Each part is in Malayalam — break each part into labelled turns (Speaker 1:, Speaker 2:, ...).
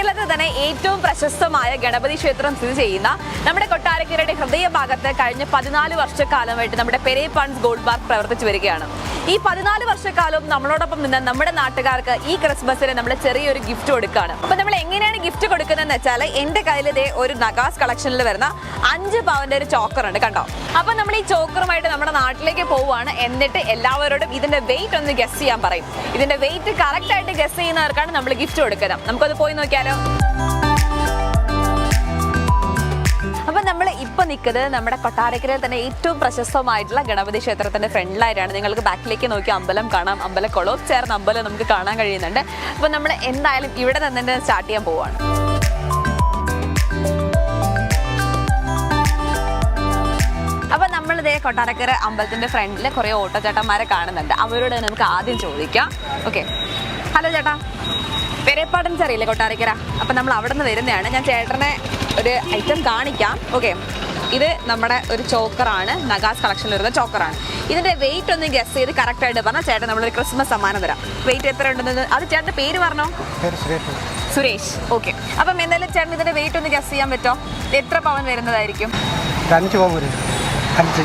Speaker 1: കേരളത്തിൽ തന്നെ ഏറ്റവും പ്രശസ്തമായ ഗണപതി ക്ഷേത്രം സ്ഥിതി ചെയ്യുന്ന നമ്മുടെ കൊട്ടാരക്കരയുടെ ഹൃദയഭാഗത്ത് കഴിഞ്ഞ പതിനാല് വർഷക്കാലമായിട്ട് നമ്മുടെ പെരേ പൺസ് ഗോൾഡ് പാർക്ക് പ്രവർത്തിച്ചു വരികയാണ്. ഈ പതിനാല് വർഷക്കാലവും നമ്മളോടൊപ്പം നിന്ന് നമ്മുടെ നാട്ടുകാർക്ക് ഈ ക്രിസ്മസിന് നമ്മൾ ചെറിയൊരു ഗിഫ്റ്റ് കൊടുക്കുകയാണ് അപ്പൊ നമ്മൾ എങ്ങനെയാണ് ഗിഫ്റ്റ് കൊടുക്കുന്നതെന്ന് വെച്ചാൽ എന്റെ കയ്യിൽ ഒരു നഗാസ് കളക്ഷനിൽ വരുന്ന അഞ്ച് പവന്റെ ഒരു ചോക്കർ ഉണ്ട് കണ്ടോ? അപ്പൊ നമ്മൾ ഈ ചോക്കറുമായിട്ട് നമ്മുടെ നാട്ടിലേക്ക് പോവുകയാണ്. എന്നിട്ട് എല്ലാവരോടും ഇതിന്റെ വെയിറ്റ് ഒന്ന് ഗസ് ചെയ്യാൻ പറയും. ഇതിന്റെ വെയിറ്റ് കറക്റ്റ് ആയിട്ട് ഗസ് ചെയ്യുന്നവർക്കാണ് നമ്മൾ ഗിഫ്റ്റ് കൊടുക്കുന്നത്. നമുക്കത് പോയി നോക്കിയാലോ? അപ്പൊ നമ്മൾ ഇപ്പൊ നിൽക്കുന്നത് നമ്മുടെ കൊട്ടാരക്കരയിൽ തന്നെ ഏറ്റവും പ്രശസ്തമായിട്ടുള്ള ഗണപതി ക്ഷേത്രത്തിന്റെ ഫ്രണ്ടിലായിട്ടാണ്. നിങ്ങൾക്ക് ബാക്കിലേക്ക് നോക്കി അമ്പലം കാണാം അമ്പലക്കുളവും ചേർന്ന അമ്പലം നമുക്ക് കാണാൻ കഴിയുന്നുണ്ട്. അപ്പൊ നമ്മൾ എന്തായാലും ഇവിടെ നിന്ന് തന്നെ സ്റ്റാർട്ട് ചെയ്യാൻ പോവാണ്. അപ്പൊ നമ്മളിതേ കൊട്ടാരക്കര അമ്പലത്തിന്റെ ഫ്രണ്ടിൽ കുറെ ഓട്ടോചേട്ടന്മാരെ കാണുന്നുണ്ട്. അവരോട് നമുക്ക് ആദ്യം ചോദിക്കാം. ഓക്കെ ഹലോ ചേട്ടാ. പെരേപ്പാടൻസ് അറിയില്ലേ കൊട്ടാരക്കര? അപ്പം നമ്മൾ അവിടെ നിന്ന് വരുന്നതാണ്. ഞാൻ ചേട്ടനെ ഒരു ഐറ്റം കാണിക്കാം. ഓക്കെ ഇത് നമ്മുടെ ഒരു ചോക്കറാണ് നഗാസ് കളക്ഷനിൽ വരുന്ന ചോക്കറാണ് ഇതിന്റെ വെയിറ്റ് ഒന്ന് ഗസ് ചെയ്ത് കറക്റ്റായിട്ട് പറഞ്ഞാൽ ചേട്ടൻ നമ്മളൊരു ക്രിസ്മസ് സമ്മാനം തരാം. വെയിറ്റ് എത്ര ഉണ്ടെന്ന് അത് ചേട്ടന്റെ പേര് പറഞ്ഞോ?
Speaker 2: സുരേഷ്.
Speaker 1: ഓക്കെ അപ്പം എന്തായാലും ചേട്ടൻ ഇതിന്റെ വെയിറ്റ് ഒന്ന് ഗസ് ചെയ്യാൻ പറ്റുമോ എത്ര പവൻ വരുന്നതായിരിക്കും?
Speaker 2: അഞ്ച് പവൻ വരും. അഞ്ച്.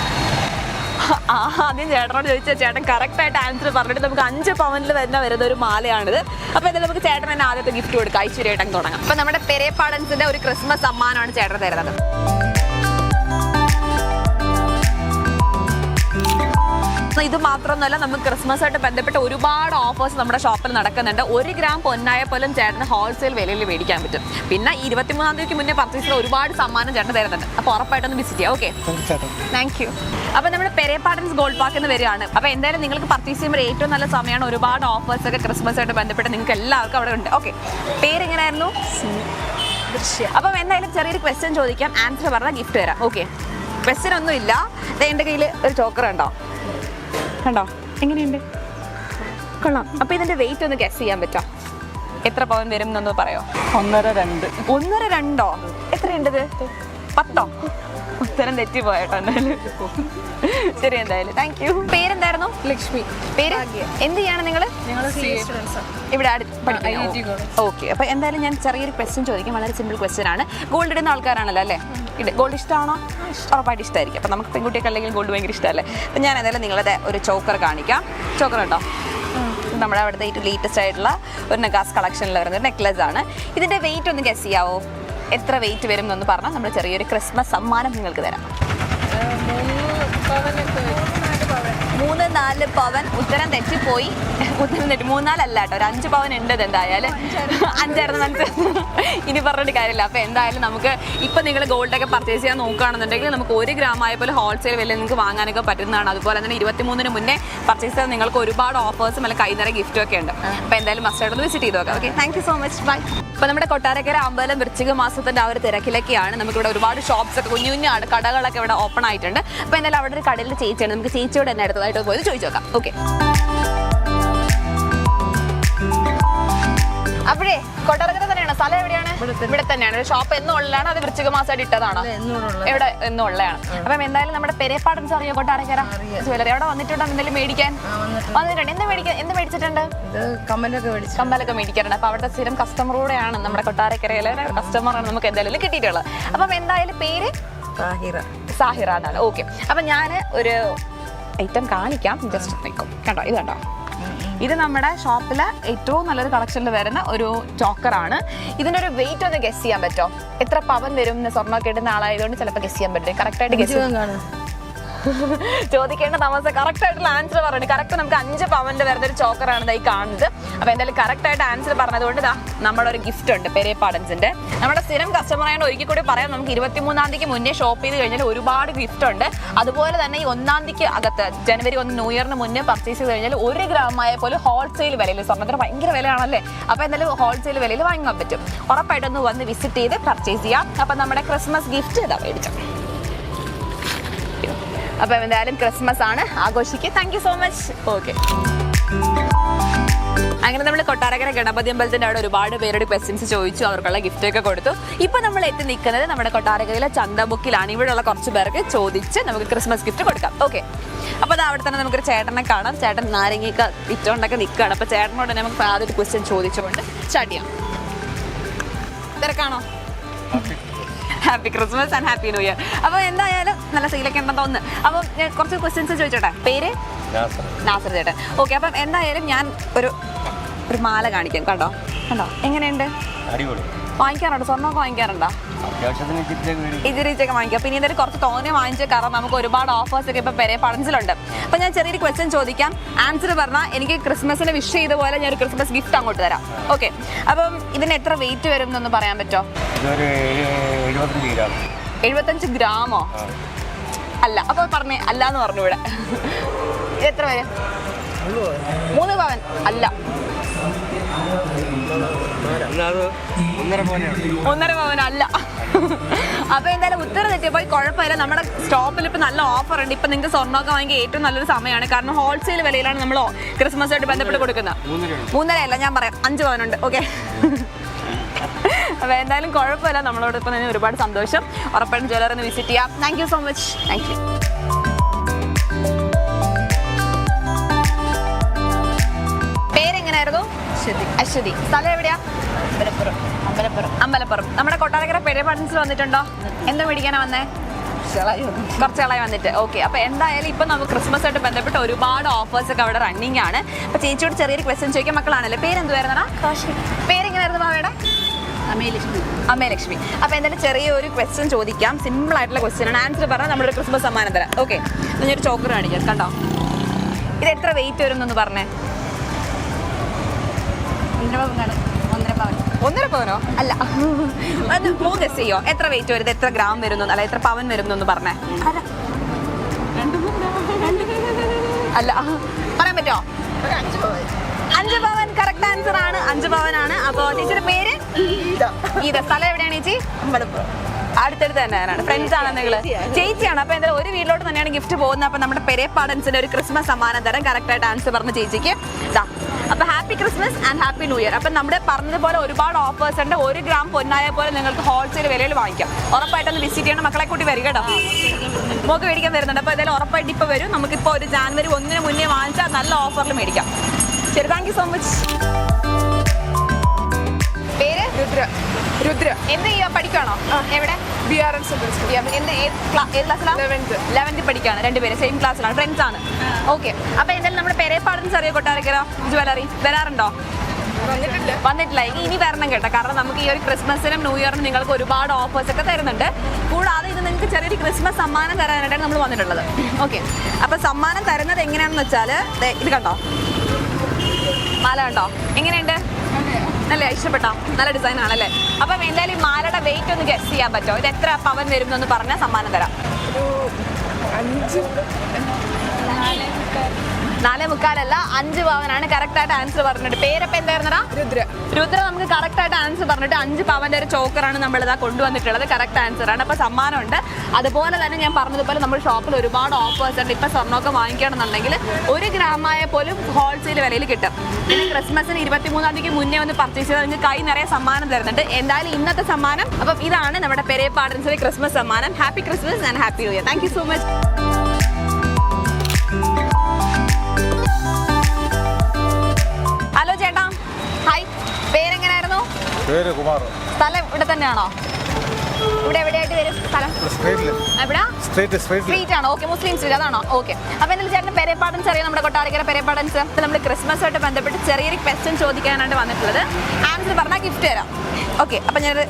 Speaker 1: ആദ്യം ചേട്ടനോട് ചോദിച്ചാൽ ചേട്ടൻ കറക്റ്റ് ആയിട്ട് ആൻസർ പറഞ്ഞിട്ട് നമുക്ക് അഞ്ച് പവനിൽ തന്നെ വരുന്ന ഒരു മാലയാണിത്. അപ്പൊ എന്തായാലും നമുക്ക് ചേട്ടൻ തന്നെ ആദ്യത്തെ ഗിഫ്റ്റ് കൊടുക്കാം. ഐശ്വര്യമായിട്ട് തുടങ്ങാം. അപ്പൊ നമ്മുടെ പെരേപ്പാടൻസിന്റെ ഒരു ക്രിസ്മസ് സമ്മാനമാണ് ചേട്ടൻ തരുന്നത്. ഇത് മാത്രമൊന്നുമല്ല നമുക്ക് ക്രിസ്മസ് ആയിട്ട് ബന്ധപ്പെട്ട ഒരുപാട് ഓഫേഴ്സ് നമ്മുടെ ഷോപ്പിൽ നടക്കുന്നുണ്ട്. ഒരു ഗ്രാം പൊന്നായ പോലും ചേട്ടന് ഹോൾസെയിൽ വിലയിൽ മേടിക്കാൻ പറ്റും. പിന്നെ ഇരുപത്തിമൂന്നാം തീയതിക്ക് മുന്നേ പർച്ചേസ് ചെയ്ത ഒരുപാട് സമ്മാനം ചേട്ടൻ തരുന്നുണ്ട്. അപ്പോൾ ഉറപ്പായിട്ടൊന്ന് വിസിറ്റ് ചെയ്യാം. ഓക്കെ താങ്ക് യു അപ്പൊ നമ്മുടെ പെരേപ്പാടൻസ് ഗോൾഡ് പാർക്ക് എന്ന് വരികയാണ്. അപ്പോൾ എന്തായാലും നിങ്ങൾക്ക് പർച്ചേസ് ചെയ്യുമ്പോൾ ഏറ്റവും നല്ല സമയമാണ് ഒരുപാട് ഓഫേഴ്സ് ഒക്കെ ക്രിസ്മസ് ആയിട്ട് ബന്ധപ്പെട്ട് നിങ്ങൾക്ക് എല്ലാവർക്കും അവിടെ ഉണ്ട്. ഓക്കെ പേരെങ്ങനെയായിരുന്നു? അപ്പം എന്തായാലും ചെറിയൊരു ക്വസ്റ്റ്യൻ ചോദിക്കാം. ആൻസർ പറഞ്ഞാൽ ഗിഫ്റ്റ് തരാം. ഓക്കെ ക്വസ്റ്റ്യൻ ഒന്നുമില്ല. ദേ എന്റെ കയ്യിൽ ഒരു ചോക്കർ ഉണ്ടോ? കണ്ടോ? എങ്ങനെയുണ്ട്? കൊള്ളാം. അപ്പൊ ഇതിന്റെ വെയിറ്റ് ഒന്ന് ഗസ് ചെയ്യാൻ പറ്റോ? എത്ര പവൻ വരും എന്നൊന്ന് പറയോ?
Speaker 2: ഒന്നര രണ്ട്.
Speaker 1: ഒന്നര രണ്ടോ? എത്രയുണ്ടത് പത്തോ? ഉത്തരം തെറ്റിപ്പോയട്ടോ എന്തായാലും ശരി എന്തായാലും. താങ്ക് യു പേരെന്തായിരുന്നു?
Speaker 3: ലക്ഷ്മി.
Speaker 1: പേര്? എന്ത് ചെയ്യാണ് നിങ്ങൾ ഇവിടെ ഓക്കെ അപ്പൊ എന്തായാലും ഞാൻ ചെറിയൊരു ക്വസ്റ്റ്യൻ ചോദിക്കും. വളരെ സിമ്പിൾ ക്വസ്റ്റ്യൻ ആണ്. ഗോൾഡ് ഇടുന്ന ആൾക്കാരാണല്ലോ അല്ലേ? ഗോൾഡ് ഇഷ്ടമാണോ? ഉറപ്പായിട്ട് ഇഷ്ടമായിരിക്കും അപ്പം നമുക്ക് പെൺകുട്ടിയൊക്കെ അല്ലെങ്കിൽ ഗോൾഡ് ഭയങ്കര ഇഷ്ടമല്ലേ? അപ്പം ഞാൻ എന്തായാലും നിങ്ങളുടെ ഒരു ചോക്കർ കാണിക്കാം. ചോക്കർ കേട്ടോ നമ്മുടെ അവിടുത്തെ ഏറ്റവും ലേറ്റസ്റ്റ് ആയിട്ടുള്ള ഒരു നെഗാസ് കളക്ഷനിൽ വരുന്ന ഒരു നെക്ലസ് ആണ്. ഇതിന്റെ വെയിറ്റ് ഒന്ന് ഗസ് ചെയ്യാവോ? എത്ര വെയിറ്റ് വരും എന്നൊന്ന് പറഞ്ഞാൽ നമ്മൾ ചെറിയൊരു ക്രിസ്മസ് സമ്മാനം നിങ്ങൾക്ക് തരാം. മൂന്ന് നാല് പവൻ ഉത്തരം തെറ്റിപ്പോയി. ഉത്തരം തെറ്റി മൂന്നാലല്ല കേട്ടോ ഒരു അഞ്ച് പവൻ ഉണ്ട് എന്തായാലും അഞ്ചായിരുന്നു മനസ്സിലായി ഇനി പറഞ്ഞിട്ട് കാര്യമില്ല. അപ്പൊ എന്തായാലും നമുക്ക് ഇപ്പൊ നിങ്ങൾ ഗോൾഡ് ഒക്കെ പർച്ചേസ് ചെയ്യാൻ നോക്കുകയാണെന്നുണ്ടെങ്കിൽ നമുക്ക് ഒരു ഗ്രാം ആയ പോലെ ഹോൾസെയിൽ വില നിങ്ങൾക്ക് വാങ്ങാനൊക്കെ പറ്റുന്നതാണ്. അതുപോലെ തന്നെ ഇരുപത്തിമൂന്നിന് മുന്നേ പർച്ചേസ് ചെയ്താൽ നിങ്ങൾക്ക് ഒരുപാട് ഓഫേഴ്സും അല്ലെങ്കിൽ കൈനിറ ഗിഫ്റ്റും ഒക്കെ ഉണ്ട്. അപ്പോൾ എന്തായാലും മസ്റ്റ് ആയിട്ട് വിസിറ്റ് ചെയ്ത് നോക്കാം. Okay thank so much bye അപ്പോൾ നമ്മുടെ കൊട്ടാരക്കര അമ്പലം വൃശ്ചിക മാസത്തിന്റെ ആ ഒരു തിരക്കിലൊക്കെയാണ് നമുക്കിവിടെ ഒരുപാട് ഷോപ്സ് ഒക്കെ കുഞ്ഞു കുഞ്ഞു കടകളൊക്കെ ഇവിടെ ഓപ്പൺ ആയിട്ടുണ്ട്. അപ്പോൾ എന്തായാലും അവിടെ ഒരു കടയിൽ ചേച്ചിയാണ്. നമുക്ക് ചേച്ചിയോട് തന്നെ അടുത്തതായിട്ട് പോയത് ചോദിച്ചോക്കാം ഓക്കെ അപ്പോഴേ കൊട്ടാരക്കര തന്നെയാണ്? സ്ഥലം എവിടെയാണ്? ഇവിടെ തന്നെയാണ്. ഷോപ്പ് എന്നും ഉള്ളതാണ് അത് വൃശ്ചിക മാസമായിട്ട് ഇട്ടതാണോ? എവിടെ? എന്നും ഉള്ളതാണ്. അപ്പം എന്തായാലും നമ്മുടെ പെരേപ്പാടൻ അറിയോ കൊട്ടാരക്കര? ജ്വല്ലറി. അവിടെ വന്നിട്ടുണ്ടോ എന്തെങ്കിലും മേടിക്കാൻ? വന്നിട്ടുണ്ട്. എന്ത് മേടിക്കാൻ എന്ത് മേടിച്ചിട്ടുണ്ട്?
Speaker 3: കമ്മലൊക്കെ
Speaker 1: മേടിക്കാറുണ്ട്. അപ്പൊ അവിടുത്തെ സ്ഥിരം കസ്റ്റമറൂടെയാണ് നമ്മുടെ കൊട്ടാരക്കരയിലെ കസ്റ്റമറാണ് നമുക്ക് എന്തായാലും കിട്ടിയിട്ടുള്ളത്. അപ്പം എന്തായാലും പേര്?
Speaker 3: സാഹിറ.
Speaker 1: സാഹിറ എന്നാണ്. ഓക്കെ അപ്പൊ ഞാൻ ഒരു ഐറ്റം കാണിക്കാം. ജസ്റ്റ് നിൽക്കും. കണ്ടോ? ഇത് കണ്ടോ? ഇത് നമ്മുടെ ഷോപ്പിലെ ഏറ്റവും നല്ലൊരു കളക്ഷനിൽ വരുന്ന ഒരു ചോക്കറാണ് ഇതിന്റെ ഒരു വെയിറ്റ് ഒന്ന് ഗസ് ചെയ്യാൻ പറ്റുമോ എത്ര പവൻ വരും? സ്വർണമൊക്കെ ഇടുന്ന ആളായതുകൊണ്ട് ചിലപ്പോൾ ഗസ് ചെയ്യാൻ പറ്റും. കറക്റ്റ് ആയിട്ട് ഗസ്
Speaker 3: കാണും.
Speaker 1: ചോദിക്കേണ്ട താമസം കറക്റ്റ് ആയിട്ടുള്ള ആൻസർ പറഞ്ഞു കറക്റ്റ് നമുക്ക് അഞ്ച് പവന്റെ വരുന്ന ഒരു ചോക്കറാണ് ഇതായി കാണുന്നത്. അപ്പൊ എന്തായാലും കറക്റ്റ് ആയിട്ട് ആൻസർ പറഞ്ഞതുകൊണ്ട് ഇതാ നമ്മുടെ ഒരു ഗിഫ്റ്റ് ഉണ്ട് പെരേപ്പാടൻസിന്റെ നമ്മുടെ സ്ഥിരം കസ്റ്റമർ ആയതുകൊണ്ട് ഒരിക്കൽ കൂടി പറയാം നമുക്ക് ഇരുപത്തിമൂന്നാം തീയതിക്ക് മുന്നേ ഷോപ്പ് ചെയ്ത് കഴിഞ്ഞാൽ ഒരുപാട് ഗിഫ്റ്റ് ഉണ്ട്. അതുപോലെ തന്നെ ഈ ഒന്നാം തീയതിക്ക് അകത്ത് ജനുവരി ഒന്ന് ന്യൂ ഇയറിന് മുന്നേ പർച്ചേസ് ചെയ്ത് കഴിഞ്ഞാൽ ഒരു ഗ്രാമായ പോലും ഹോൾസെയിൽ വിലയിൽ സ്വർണത്തിന് ഭയങ്കര വിലയാണല്ലേ? അപ്പൊ എന്തായാലും ഹോൾസെയിൽ വിലയിൽ വാങ്ങാൻ പറ്റും. ഉറപ്പായിട്ടൊന്ന് വന്ന് വിസിറ്റ് ചെയ്ത് പർച്ചേസ് ചെയ്യാം. അപ്പൊ നമ്മുടെ ക്രിസ്മസ് ഗിഫ്റ്റ് ഇതാ മേടിച്ചു അപ്പൊ എന്തായാലും ക്രിസ്മസ് ആണ്. ആഘോഷിക്കുക താങ്ക് സോ മച്ച് ഓക്കെ അങ്ങനെ നമ്മൾ കൊട്ടാരക്കര ഗണപതി അമ്പലത്തിന്റെ അവിടെ ഒരുപാട് പേരുടെ ക്വസ്റ്റ്യൻസ് ചോദിച്ചു അവർക്കുള്ള ഗിഫ്റ്റ് ഒക്കെ കൊടുത്തു. ഇപ്പൊ നമ്മൾ എത്തി നിൽക്കുന്നത് നമ്മുടെ കൊട്ടാരക്കരയിലെ ചന്തബുക്കിലാണ് ഇവിടെയുള്ള കുറച്ച് പേർക്ക് ചോദിച്ച് നമുക്ക് ക്രിസ്മസ് ഗിഫ്റ്റ് കൊടുക്കാം. ഓക്കെ അപ്പോൾ അത് അവിടെ തന്നെ നമുക്കൊരു ചേട്ടനെ കാണാം. ചേട്ടൻ നാരങ്ങയൊക്കെ ഇറ്റോണ്ടൊക്കെ നിൽക്കുകയാണ്. അപ്പോൾ ചേട്ടനോട് തന്നെ നമുക്ക് ആദ്യം ഒരു ക്വസ്റ്റ്യൻ ചോദിച്ചുകൊണ്ട് സ്റ്റാർട്ട് ചെയ്യാം. തിരക്കാണോ? Happy Christmas and happy new year അപ്പോൾ എന്തായാലും നല്ല സീലൊക്കെ ഉണ്ടെന്ന് തോന്നുന്നു. അപ്പോൾ ഞാൻ കുറച്ച് ക്വസ്റ്റ്യൻസ് ചോദിച്ചോട്ടെ? പേര്? നാസർ. ചേട്ടൻ. ഓക്കെ അപ്പം എന്തായാലും ഞാൻ ഒരു ഒരു മാല കാണിക്കാം കേട്ടോ. കണ്ടോ? എങ്ങനെയുണ്ട്? വാങ്ങിക്കാറുണ്ടോ? സ്വർണമൊക്കെ വാങ്ങിക്കാറുണ്ടോ? ഇതിരിച്ചൊക്കെ വാങ്ങിക്കാം. പിന്നെ ഇതൊരു കുറച്ച് തോനെ വാങ്ങിച്ച കാരണം നമുക്ക് ഒരുപാട് ഓഫേഴ്സ് ഒക്കെ ഇപ്പൊ പെരെ പടഞ്ചിലുണ്ട് അപ്പൊ ഞാൻ ചെറിയൊരു ക്വസ്റ്റ്യൻ ചോദിക്കാം. ആൻസർ പറഞ്ഞാൽ എനിക്ക് ക്രിസ്മസിന് വിഷ് ചെയ്ത പോലെ ഞാൻ ഒരു ക്രിസ്മസ് ഗിഫ്റ്റ് അങ്ങോട്ട് തരാം. ഓക്കെ അപ്പം ഇതിന് എത്ര വെയിറ്റ് വരും എന്നൊന്ന് പറയാൻ പറ്റുമോ
Speaker 2: എഴുപത്തഞ്ച് ഗ്രാം.
Speaker 1: എഴുപത്തഞ്ച് ഗ്രാമോ? അല്ല അപ്പൊ പറഞ്ഞേ അല്ല എന്ന് പറഞ്ഞു ഇവിടെ. എത്ര വരും? മൂന്ന് പവൻ. അല്ല.
Speaker 2: ഒന്നര പവനല്ല
Speaker 1: ഒന്നര പവൻ അല്ല. അപ്പൊ എന്തായാലും ഉത്തരം തെറ്റിയപ്പോൾ കുഴപ്പമില്ല. നമ്മുടെ സ്റ്റോപ്പിൽ ഇപ്പൊ നല്ല ഓഫർ ഉണ്ട്. ഇപ്പൊ നിങ്ങൾക്ക് സ്വർണമൊക്കെ വാങ്ങി ഏറ്റവും നല്ലൊരു സമയമാണ്. കാരണം ഹോൾസെയിൽ വിലയിലാണ് നമ്മൾ ക്രിസ്മസ് ആയിട്ട് ബന്ധപ്പെട്ട് കൊടുക്കുന്നത്.
Speaker 2: മൂന്നരയല്ല
Speaker 1: മൂന്നര അല്ല ഞാൻ പറയാം. അഞ്ച് പവനുണ്ട് ഓക്കെ അപ്പൊ എന്തായാലും കുഴപ്പമില്ല. നമ്മളോടൊപ്പം തന്നെ ഒരുപാട് സന്തോഷം. ഉറപ്പായിട്ടും ജ്വല്ലറിന്ന് വിസിറ്റ് ചെയ്യാം. Thank you so much thank you
Speaker 3: ശരി
Speaker 1: അശ്വതി. സ്ഥലം എവിടെയാ?
Speaker 3: അമ്പലപ്പുറം. അമ്പലപ്പുറം.
Speaker 1: അമ്പലപ്പുറം. നമ്മുടെ കൊട്ടാരക്കര പെരിയ പാടൻസിൽ വന്നിട്ടുണ്ടോ? എന്താ മേടിക്കാനാ വന്നേ? കുറച്ച് ആളായി വന്നിട്ട്. ഓക്കെ അപ്പൊ എന്തായാലും ഇപ്പൊ നമുക്ക് ക്രിസ്മസ് ആയിട്ട് ബന്ധപ്പെട്ട് ഒരുപാട് ഓഫേഴ്സ് ഒക്കെ അവിടെ റണ്ണിങ് ആണ്. അപ്പൊ ചേച്ചിയോട് ചെറിയൊരു ക്വസ്റ്റ്യൻ ചോദിക്കാൻ മക്കളാണല്ലേ. പേരെന്തുവായിരുന്നടാ? പേരെങ്ങനെയായിരുന്നു മാവയുടെ
Speaker 3: അമേലക്ഷ്മി
Speaker 1: അമ്മേ ലക്ഷ്മി അപ്പൊ എന്തായാലും ചെറിയൊരു ക്വസ്റ്റ്യൻ ചോദിക്കാം. സിമ്പിൾ ആയിട്ടുള്ള ക്വസ്റ്റ്യൻ ആണ്. ആൻസർ പറഞ്ഞാൽ നമ്മുടെ ഒരു ക്രിസ്മസ് സമ്മാനം തരാം. ഓക്കെ ഞാനൊരു ചോക്കർ കാണിക്കാം. കണ്ടോ? ഇത് എത്ര വെയിറ്റ് വരും എന്നൊന്ന് പറഞ്ഞേ.
Speaker 3: ഒന്നര പവൻ ഒന്നര പവൻ.
Speaker 1: ഒന്നര പവനോ? അല്ല. മൂന്ന് ഗസ് ചെയ്യോ? എത്ര വെയിറ്റ് വരുന്നത് എത്ര ഗ്രാം വരുന്നു? അല്ല എത്ര പവൻ വരുന്നു എന്ന് പറഞ്ഞേ. അല്ല. പറയാൻ പറ്റോ
Speaker 3: അഞ്ച് പവൻ
Speaker 1: പവൻ കറക്റ്റ് ആൻസർ ആണ്. അഞ്ച് പവനാണ്. അപ്പോ ടീച്ചറുടെ പേര്? ഇത് സ്ഥലം എവിടെയാണ് ചേച്ചി?
Speaker 3: അമ്പലപ്പുറം.
Speaker 1: അടുത്തടുത്ത് തന്നെയാണ് ഫ്രണ്ട്സ് ആണ് നിങ്ങൾ ചേച്ചിയാണ്. അപ്പൊ എന്തായാലും ഒരു വീട്ടിലോട്ട് തന്നെയാണ് ഗിഫ്റ്റ് പോകുന്നത്. അപ്പൊ നമ്മുടെ പെരേ പാഡൻസിന്റെ ഒരു ക്രിസ്മസ് സമ്മാനം തരാം കറക്റ്റ് ആയിട്ട് ആൻസർ പറഞ്ഞ ചേച്ചിക്ക് അപ്പൊ happy Christmas and happy new year അപ്പൊ നമ്മുടെ പറഞ്ഞതുപോലെ ഒരുപാട് ഓഫേഴ്സ് ഉണ്ട്. ഒരു ഗ്രാം പൊന്നായ പോലെ നിങ്ങൾക്ക് ഹോൾസെയിൽ വിലയിൽ വാങ്ങിക്കാം. ഉറപ്പായിട്ടൊന്ന് വിസിറ്റ് ചെയ്യണം. മക്കളെ കൂട്ടി വരിക കേട്ടോ. മോക്ക് മേടിക്കാൻ വരുന്നുണ്ട്. അപ്പൊ എന്തായാലും ഉറപ്പായിട്ട് ഇപ്പൊ വരും. നമുക്ക് നമുക്കിപ്പോ ഒരു ജാനുവരി ഒന്നിന് മുന്നേ വാങ്ങിച്ചാൽ നല്ല ഓഫറിൽ മേടിക്കാം. ശരി താങ്ക് യു സോ മച്ച് പേര്?
Speaker 3: രുദ്ര.
Speaker 1: എന്ത് ചെയ്യുക പഠിക്കാണോ എവിടെ?
Speaker 3: B R N.
Speaker 1: ലെവൻത്ത് പഠിക്കാണ് രണ്ടുപേരും സെയിം ക്ലാസ്സിലാണ് ഫ്രണ്ട്സ് ആണ്. ഓക്കെ അപ്പൊ എന്തായാലും നമ്മുടെ പെരേപ്പാടൻ അറിയോ കൊട്ടാരക്കര ജ്വല്ലറി. വരാറുണ്ടോ?
Speaker 3: വന്നിട്ടില്ല.
Speaker 1: ഇനി വരണം കേട്ടോ. കാരണം നമുക്ക് ഈ ഒരു ക്രിസ്മസിനും ന്യൂ ഇയറിനും നിങ്ങൾക്ക് ഒരുപാട് ഓഫേഴ്സ് ഒക്കെ തരുന്നുണ്ട്. കൂടാതെ ഇത് നിങ്ങൾക്ക് ചെറിയൊരു ക്രിസ്മസ് സമ്മാനം തരാനായിട്ടാണ് നമ്മൾ വന്നിട്ടുള്ളത്. ഓക്കെ അപ്പൊ സമ്മാനം തരുന്നത് എങ്ങനെയാണെന്ന് വെച്ചാൽ ഇത് കണ്ടോ? മാല കണ്ടോ? എങ്ങനെയുണ്ട്? നല്ല ഇഷ്ടപ്പെട്ടോ? നല്ല ഡിസൈൻ ആണല്ലേ? അപ്പം എന്തായാലും ഈ മാലയുടെ വെയിറ്റ് ഒന്ന് ഗസ് ചെയ്യാൻ പറ്റുമോ? ഇത് എത്ര പവൻ വരും എന്നൊന്ന് പറഞ്ഞാൽ സമ്മാനം തരാം.
Speaker 3: അഞ്ച്
Speaker 1: നാലേ മുക്കാലല്ല അഞ്ച് പവനാണ് കറക്റ്റ് ആയിട്ട് ആൻസർ പറഞ്ഞിട്ട്. പേരപ്പം എന്തായിരുന്നടാ?
Speaker 3: രുദ്ര.
Speaker 1: രുദ്ര നമുക്ക് കറക്റ്റ് ആയിട്ട് ആൻസർ പറഞ്ഞിട്ട് അഞ്ച് പവന്റെ ഒരു ചോക്കറാണ് നമ്മൾ ഇതാ കൊണ്ടുവന്നിട്ടുള്ളത് കറക്റ്റ് ആൻസർ ആണ്. അപ്പൊ സമ്മാനമുണ്ട്. അതുപോലെ തന്നെ ഞാൻ പറഞ്ഞതുപോലെ നമ്മൾ ഷോപ്പിൽ ഒരുപാട് ഓഫേഴ്സ് ഉണ്ട്. ഇപ്പൊ സ്വർണമൊക്കെ വാങ്ങിക്കണമെന്നുണ്ടെങ്കിൽ ഒരു ഗ്രാമായ പോലും ഹോൾസെയിൽ വിലയിൽ കിട്ടും. പിന്നെ ക്രിസ്മസിന് ഇരുപത്തി മൂന്നാം തീയതിക്ക് മുന്നേ ഒന്ന് പർച്ചേസ് ചെയ്താൽ നിങ്ങൾക്ക് കൈ നിറയെ സമ്മാനം തരുന്നുണ്ട്. എന്തായാലും ഇന്നത്തെ സമ്മാനം അപ്പം ഇതാണ് നമ്മുടെ പെരേ പാടൻസിലെ ക്രിസ്മസ് സമ്മാനം. Happy Christmas and happy new year thank you so much
Speaker 2: പേര് കുമാർ.
Speaker 1: സ്ഥലം ഇവിടെ തന്നെയാണോ? ഇവിടെ എവിടെയായിട്ട് വരും സ്ഥലം?
Speaker 2: സ്ട്രീറ്റ്
Speaker 1: സ്ട്രീറ്റ് ആണ് ഓക്കെ മുസ്ലിം സ്ട്രീറ്റ് അതാണോ? ഓക്കെ. അപ്പൊ എന്തായാലും ചേട്ടൻ പെരേപ്പാടൻസ് അറിയാം നമ്മുടെ കൊട്ടാരക്കര പെരേപ്പാടൻസ് നമ്മൾ ക്രിസ്മസുമായിട്ട് ബന്ധപ്പെട്ട് ചെറിയൊരു ക്വസ്റ്റ്യൻ ചോദിക്കാനായിട്ട് വന്നിട്ടുള്ളത്. ആൻസർ പറഞ്ഞാൽ ഗിഫ്റ്റ് തരാം. ഓക്കെ അപ്പൊ ഞാനത്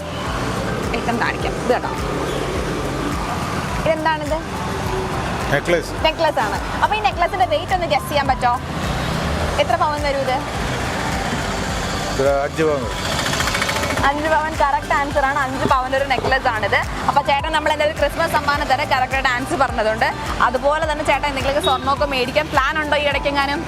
Speaker 1: ഐറ്റം കാണിക്കാം. ഇത് കേട്ടോ. ഇതെന്താണിത്?
Speaker 2: നെക്ലേസ്
Speaker 1: നെക്ലസ് ആണ്. അപ്പൊ ഈ നെക്ലസിന്റെ വെയിറ്റ് ഒന്ന് ഗസ് ചെയ്യാൻ പറ്റോ? എത്ര പവൻ വരും ഇത്?
Speaker 2: അഞ്ച് പവൻ
Speaker 1: അഞ്ച് പവൻ കറക്റ്റ് ആൻസർ ആണ്. അഞ്ച് പവന്റെ ഒരു നെക്ലസ് ആണിത്. അപ്പൊ ചേട്ടൻ നമ്മൾ എന്തായാലും ക്രിസ്മസ് സമ്മാനം തരാം കറക്റ്റ് ആയിട്ട് ആൻസർ പറഞ്ഞതുകൊണ്ട് അതുപോലെ തന്നെ ചേട്ടൻ എന്തെങ്കിലും സ്വർണമൊക്കെ മേടിക്കാൻ പ്ലാൻ ഉണ്ടോ ഈ ഇടയ്ക്കെങ്ങാനും?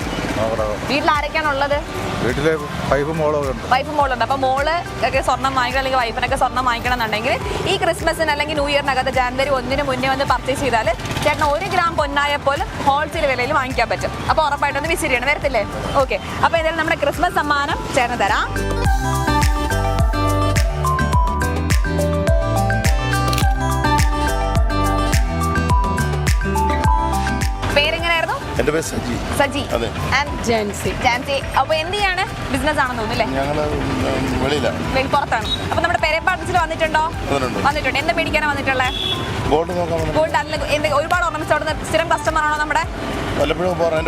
Speaker 1: വീട്ടിൽ ആരൊക്കെയാണ് ഉള്ളത്?
Speaker 2: വീട്ടിലെ വൈഫ് മോളുണ്ട്
Speaker 1: വൈഫ് മോളുണ്ട് അപ്പൊ മോൾ ഒക്കെ സ്വർണം വാങ്ങിക്കണം അല്ലെങ്കിൽ വൈഫിനൊക്കെ സ്വർണം വാങ്ങിക്കണം എന്നുണ്ടെങ്കിൽ ഈ ക്രിസ്മസിന് അല്ലെങ്കിൽ ന്യൂ ഇയറിനകത്ത് ജാനുവരി ഒന്നിന് മുന്നേ വന്ന് പർച്ചേസ് ചെയ്താൽ ചേട്ടൻ ഒരു ഗ്രാം പൊന്നായ പോലും ഹോൾസെയിൽ വിലയിൽ വാങ്ങിക്കാൻ പറ്റും. അപ്പോൾ ഉറപ്പായിട്ടൊന്ന് വിസിറ്റ് ചെയ്യണം. വരത്തില്ലേ? ഓക്കെ അപ്പോൾ എന്തായാലും നമ്മുടെ ക്രിസ്മസ് സമ്മാനം ചേട്ടന് തരാം.
Speaker 4: എന്റെ പേര് സജി.
Speaker 1: സജി.
Speaker 4: അതെ.
Speaker 3: ജാൻസി.
Speaker 1: ജാൻസി. അപ്പൊ എന്ത് ചെയ്യാണ് ബിസിനസ് ആണെന്ന് തോന്നുന്നു
Speaker 4: ഞങ്ങൾ വെളിയിലാണ്
Speaker 1: വെളി- പുറത്താണ്. അപ്പൊ നമ്മുടെ പെരപ്പാടത്തിൽ വന്നിട്ടുണ്ടോ?
Speaker 4: വന്നിട്ടുണ്ട്.
Speaker 1: വന്നിട്ടുണ്ട്. എന്താ മേടിക്കാനാണ് വന്നിട്ടുള്ളത്
Speaker 4: ഗോൾഡ് നോക്കാൻ
Speaker 1: ഗോൾഡ് അല്ല എന്ത് ഒരുപാട് ഓർണമെന്റ്സ് അവിടെ സ്ഥിരം കസ്റ്റമർ ആണോ നമ്മുടെ?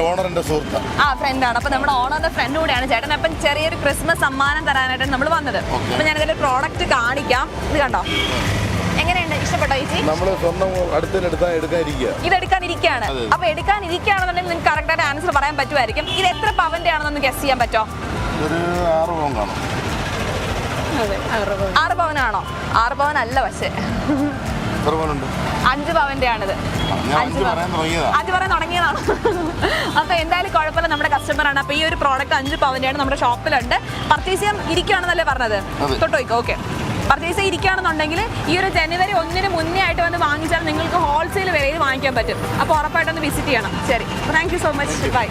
Speaker 4: ഓണർ സുഹൃത്താണ്
Speaker 1: ആ ഫ്രണ്ട് ആണ്. അപ്പൊ നമ്മുടെ ഓണറിന്റെ ഫ്രണ്ട് കൂടെയാണ് ചേട്ടൻ. അപ്പം ചെറിയൊരു ക്രിസ്മസ് സമ്മാനം തരാനായിട്ടാണ് നമ്മൾ വന്നത്. അപ്പൊ ഞാനിതിന്റെ പ്രോഡക്റ്റ് കാണിക്കാം. ഇത് കണ്ടോ? എങ്ങനെയുണ്ട്? ഇഷ്ടപ്പെട്ടോ ചേച്ചി?
Speaker 4: നമ്മൾ സ്വന്തം അടുത്തതിനെടുത്താൽ എടുക്കാൻ
Speaker 1: ഇത് എടുക്കാനിരിക്കുകയാണ്. അപ്പൊ എടുക്കാനിരിക്കുകയാണെന്നുണ്ടെങ്കിൽ നിങ്ങൾക്ക് കറക്റ്റ് ആയിട്ട് ആൻസർ പറയാൻ പറ്റുമായിരിക്കും. ഇത് എത്ര പവന്റെ ആണെന്നൊന്ന് ഗസ് ചെയ്യാൻ പറ്റോ?
Speaker 4: ഒരു ആറ് പോകാൻ കാണും.
Speaker 1: ആറ് പവനാണോ? ആറ് പവൻ അല്ല പക്ഷേ അഞ്ച് പവന്റെ ആണിത്
Speaker 4: അഞ്ച് പറയാൻ തുടങ്ങിയതാ.
Speaker 1: അഞ്ച് പറയാൻ തുടങ്ങിയതാണ്. അപ്പൊ എന്തായാലും കുഴപ്പമില്ല നമ്മുടെ കസ്റ്റമർ ആണ്. അപ്പൊ ഈ ഒരു പ്രോഡക്റ്റ് അഞ്ച് ആണ് നമ്മുടെ ഷോപ്പിലുണ്ട് പർച്ചേസ് ചെയ്യാൻ ഇരിക്കുകയാണെന്നല്ലേ പറഞ്ഞത്. തൊട്ടോയ്ക്കോ ഓക്കെ പർച്ചേസ് ഇരിക്കുകയാണെന്നുണ്ടെങ്കിൽ ഈ ഒരു ജനുവരി ഒന്നിന് മുന്നേ ആയിട്ട് വന്ന് വാങ്ങിച്ചാൽ നിങ്ങൾക്ക് ഹോൾസെയിൽ വിലയിൽ വാങ്ങിക്കാൻ പറ്റും. അപ്പോൾ ഉറപ്പായിട്ടൊന്ന് വിസിറ്റ് ചെയ്യണം. ശരി. Thank you so much bye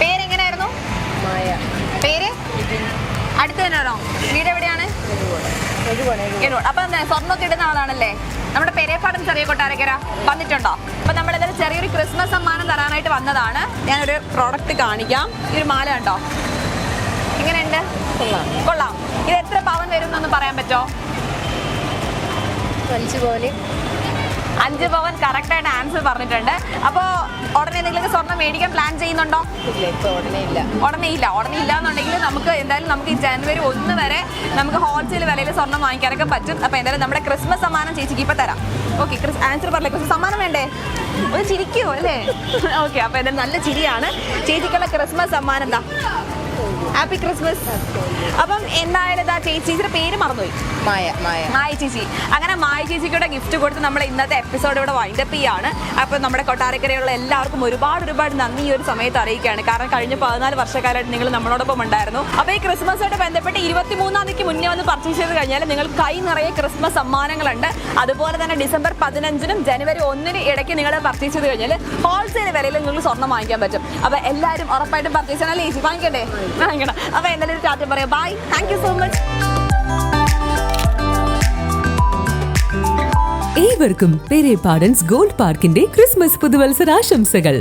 Speaker 1: പേരെങ്ങനെയായിരുന്നു പേര് അടുത്ത് തന്നെയാണോ വീട് എവിടെയാണ്? അപ്പം സ്വർണമൊക്കെ ഇടുന്ന ആളാണല്ലേ? നമ്മുടെ പെരേപ്പാടം ചെറിയ കൊട്ടാരക്കര വന്നിട്ടുണ്ടോ? അപ്പൊ നമ്മൾ എന്തായാലും ചെറിയൊരു ക്രിസ്മസ് സമ്മാനം തരാനായിട്ട് വന്നതാണ്. ഞാനൊരു പ്രോഡക്റ്റ് കാണിക്കാം. ഈ ഒരു മാല കണ്ടോ? എങ്ങനെയുണ്ട്?
Speaker 3: കൊള്ളാം.
Speaker 1: കൊള്ളാം. ഇത് എത്ര പവൻ വരും എന്നൊന്ന് പറയാൻ പറ്റോ?
Speaker 3: അഞ്ച്
Speaker 1: പവൻ കറക്റ്റ് ആയിട്ട് ആൻസർ പറഞ്ഞിട്ടുണ്ട്. അപ്പോൾ ഉടനെ എന്തെങ്കിലും സ്വർണം മേടിക്കാൻ പ്ലാൻ ചെയ്യുന്നുണ്ടോ?
Speaker 3: ഇല്ല ഇപ്പൊ ഉടനെ ഇല്ല.
Speaker 1: ഉടനെ ഇല്ല. ഉടനെ ഇല്ല എന്നുണ്ടെങ്കിൽ നമുക്ക് എന്തായാലും നമുക്ക് ഈ ജനുവരി ഒന്ന് വരെ നമുക്ക് ഹോൾസെയിൽ വിലയിൽ സ്വർണം വാങ്ങിക്കാനൊക്കെ പറ്റും. അപ്പോൾ എന്തായാലും നമ്മുടെ ക്രിസ്മസ് സമ്മാനം ചേച്ചിക്ക് ഇപ്പൊ തരാം. ഓക്കെ ക്രിസ് ആൻസർ പറഞ്ഞേ? ക്രിസ്മസ് സമ്മാനം വേണ്ടേ? ഒന്ന് ചിരിക്കോ അല്ലേ? ഓക്കെ അപ്പോൾ എന്തായാലും നല്ല ചിരിയാണ്. ചേച്ചിക്കുള്ള ക്രിസ്മസ് സമ്മാനം എന്താ ഹാപ്പി ക്രിസ്മസ് അപ്പം എന്തായാലും ഇതാ ചേച്ചി ചേച്ചിയുടെ പേര് മറന്നുപോയി.
Speaker 3: മായ മായ.
Speaker 1: മായ ചേച്ചി. അങ്ങനെ മായ ചേച്ചിക്കൂടെ ഗിഫ്റ്റ് കൊടുത്ത് നമ്മൾ ഇന്നത്തെ എപ്പിസോഡ് ഇവിടെ വൈൻഡപ്പ് ചെയ്യാണ്. അപ്പോൾ നമ്മുടെ കൊട്ടാരക്കരയുള്ള എല്ലാവർക്കും ഒരുപാട് ഒരുപാട് നന്ദി ഈ ഒരു സമയത്ത് അറിയിക്കുകയാണ്. കാരണം കഴിഞ്ഞ പതിനാല് വർഷക്കാലമായിട്ട് നിങ്ങൾ നമ്മളോടൊപ്പം ഉണ്ടായിരുന്നു. അപ്പോൾ ഈ ക്രിസ്മസായിട്ട് ബന്ധപ്പെട്ട് ഇരുപത്തി മൂന്നാം തീയതി മുന്നേ വന്ന് പർച്ചേസ് ചെയ്ത് കഴിഞ്ഞാൽ നിങ്ങൾ കൈ നിറയെ ക്രിസ്മസ് സമ്മാനങ്ങളുണ്ട്. അതുപോലെ തന്നെ ഡിസംബർ പതിനഞ്ചിനും ജനുവരി ഒന്നിന് ഇടയ്ക്ക് നിങ്ങൾ പർച്ചേസ് ചെയ്ത് കഴിഞ്ഞാൽ ഹോൾസെയിൽ വിലയിൽ നിങ്ങൾ സ്വർണം വാങ്ങിക്കാൻ പറ്റും. അപ്പോൾ എല്ലാവരും ഉറപ്പായിട്ടും പർച്ചേസ് ചെയ്യണം അല്ലേ? ചേച്ചി വാങ്ങിക്കണ്ടേ? വാങ്ങിക്കണം അപ്പോൾ എന്തായാലും ചാറ്റം പറയാം. Bye thank you so much
Speaker 5: ഏവർക്കും പെരേ പാഡൻസ് ഗോൾഡ് പാർക്കിന്റെ ക്രിസ്മസ് പുതുവത്സരാശംസകൾ.